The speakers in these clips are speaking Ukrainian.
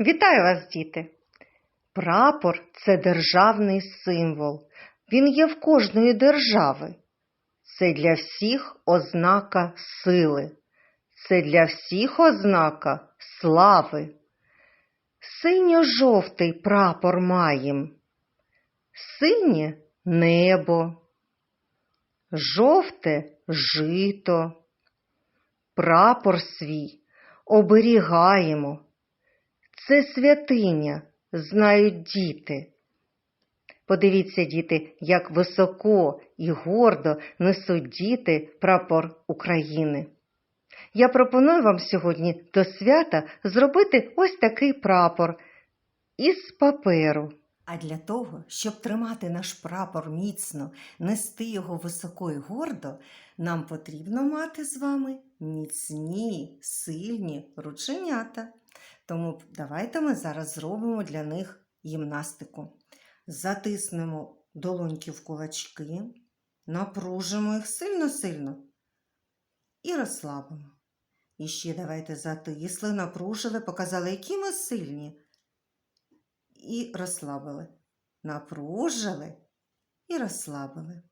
Вітаю вас, діти! Прапор це державний символ. Він є в кожної держави. Це для всіх ознака сили. Це для всіх ознака слави. Синьо-жовтий прапор маєм. Синє небо, жовте жито. Прапор свій оберігаємо. Це святиня, знають діти. Подивіться, діти, як високо і гордо несуть діти прапор України. Я пропоную вам сьогодні до свята зробити ось такий прапор із паперу. А для того, щоб тримати наш прапор міцно, нести його високо і гордо, нам потрібно мати з вами міцні, сильні рученята. Тому давайте ми зараз зробимо для них гімнастику. Затиснемо долоньки в кулачки, напружимо їх сильно-сильно і розслабимо. І ще давайте затисли, напружили, показали, які ми сильні і розслабили. Напружили і розслабили.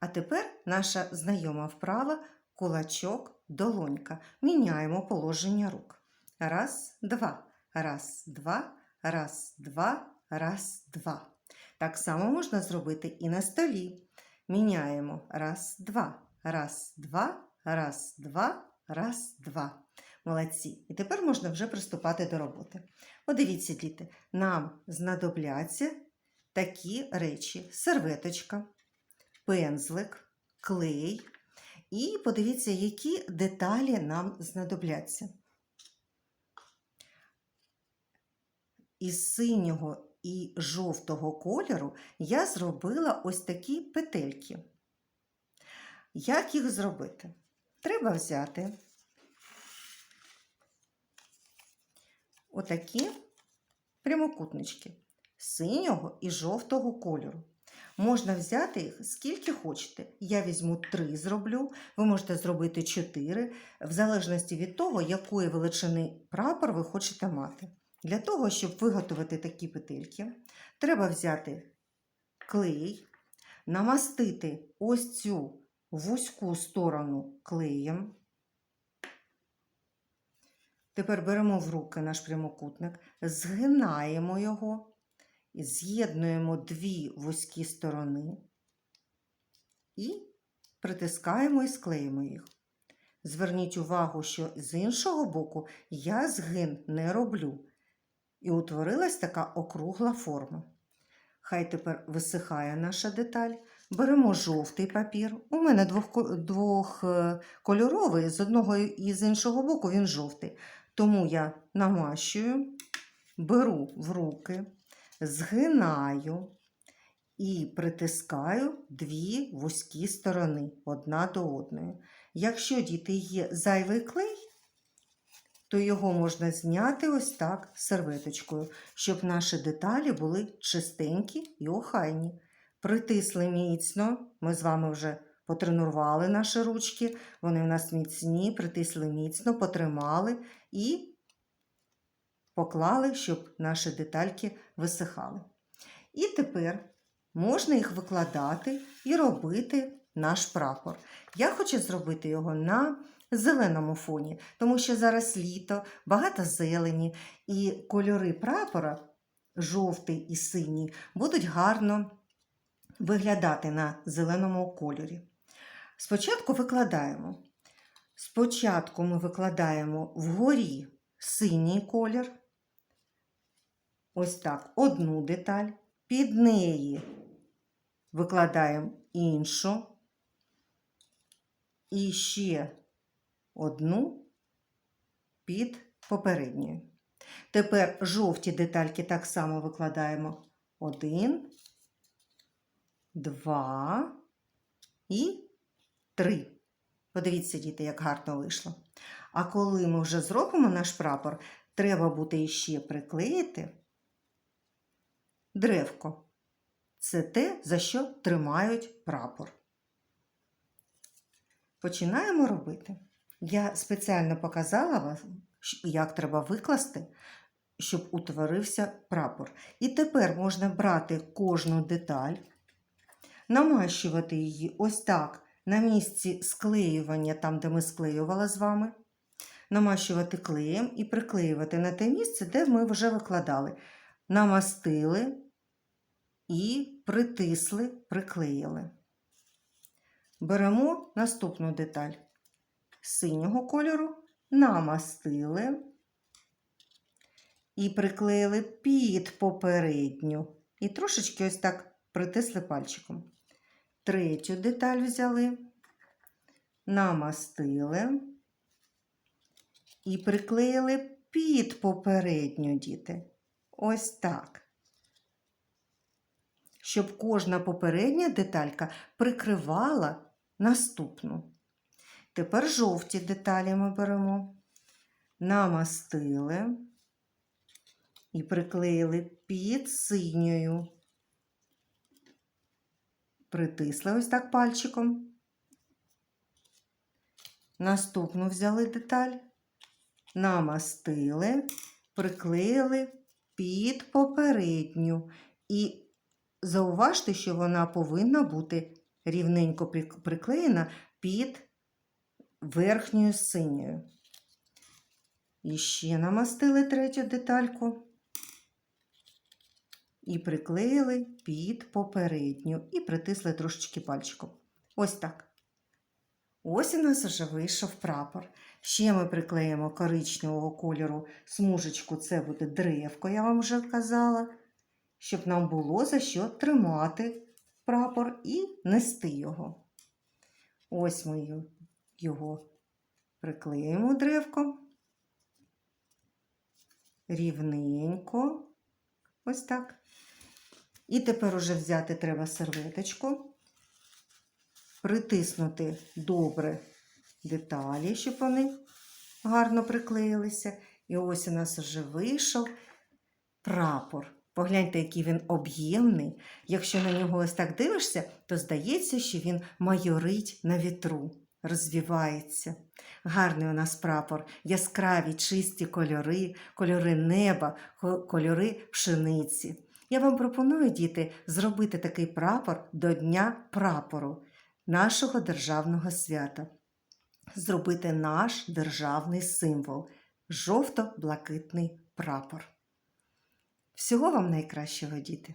А тепер наша знайома вправа кулачок, долонька. Міняємо положення рук. Раз, два, раз, два, раз, два, раз, два. Так само можна зробити і на столі. Міняємо раз, два, раз, два, раз, два, раз, два. Молодці. І тепер можна вже приступати до роботи. Подивіться, діти, нам знадобляться такі речі: серветочка, пензлик, клей. І подивіться, які деталі нам знадобляться. Із синього і жовтого кольору я зробила ось такі петельки. Як їх зробити? Треба взяти отакі прямокутнички синього і жовтого кольору. Можна взяти їх скільки хочете. Я візьму три зроблю, ви можете зробити чотири, в залежності від того, якої величини прапор ви хочете мати. Для того, щоб виготовити такі петельки, треба взяти клей, намастити ось цю вузьку сторону клеєм. Тепер беремо в руки наш прямокутник, згинаємо його, з'єднуємо дві вузькі сторони і притискаємо і склеїмо їх. Зверніть увагу, що з іншого боку я згин не роблю. І утворилась така округла форма. Хай тепер висихає наша деталь. Беремо жовтий папір. У мене двох, двохкольоровий, з одного і з іншого боку він жовтий. Тому я намащую, беру в руки, згинаю і притискаю дві вузькі сторони одна до одної. Якщо діти є зайвий клей, то його можна зняти ось так серветочкою, щоб наші деталі були чистенькі і охайні. Притисли міцно, ми з вами вже потренували наші ручки, вони в нас міцні, притисли міцно, потримали і поклали, щоб наші детальки висихали. І тепер можна їх викладати і робити наш прапор. Я хочу зробити його на зеленому фоні, тому що зараз літо, багато зелені, і кольори прапора, жовтий і синій, будуть гарно виглядати на зеленому кольорі. Спочатку викладаємо. Спочатку ми викладаємо вгорі синій колір, ось так, одну деталь, під неї викладаємо іншу, і ще одну під попередньою. Тепер жовті детальки так само викладаємо один, два і три. Подивіться, діти, як гарно вийшло. А коли ми вже зробимо наш прапор, треба буде іще приклеїти древко. Це те, за що тримають прапор. Починаємо робити. Я спеціально показала вам, як треба викласти, щоб утворився прапор. І тепер можна брати кожну деталь, намащувати її ось так на місці склеювання, там, де ми склеювали з вами, намащувати клеєм і приклеювати на те місце, де ми вже викладали. Намастили і притисли, приклеїли. Беремо наступну деталь синього кольору, намастили і приклеїли під попередню. І трошечки ось так притисли пальчиком. Третю деталь взяли, намастили і приклеїли під попередню діти. Ось так. Щоб кожна попередня деталька прикривала наступну. Тепер жовті деталі ми беремо, намастили і приклеїли під синьою. Притисли ось так пальчиком. Наступну взяли деталь, намастили, приклеїли під попередню. І зауважте, що вона повинна бути рівненько приклеєна під верхньою синьою. І ще намастили третю детальку і приклеїли під попередню і притисли трошечки пальчиком. Ось так. Ось у нас вже вийшов прапор. Ще ми приклеїмо коричневого кольору смужечку, це буде древко, я вам вже казала, щоб нам було за що тримати прапор і нести його. Ось ми його приклеїмо древком. Рівненько. Ось так. І тепер уже взяти треба серветочку, притиснути добре деталі, щоб вони гарно приклеїлися. І ось у нас вже вийшов прапор. Погляньте, який він об'ємний. Якщо на нього ось так дивишся, то здається, що він майорить на вітру, розвівається. Гарний у нас прапор, яскраві, чисті кольори, кольори неба, кольори пшениці. Я вам пропоную, діти, зробити такий прапор до Дня прапору, нашого державного свята. Зробити наш державний символ жовто-блакитний прапор. Всього вам найкращого, діти!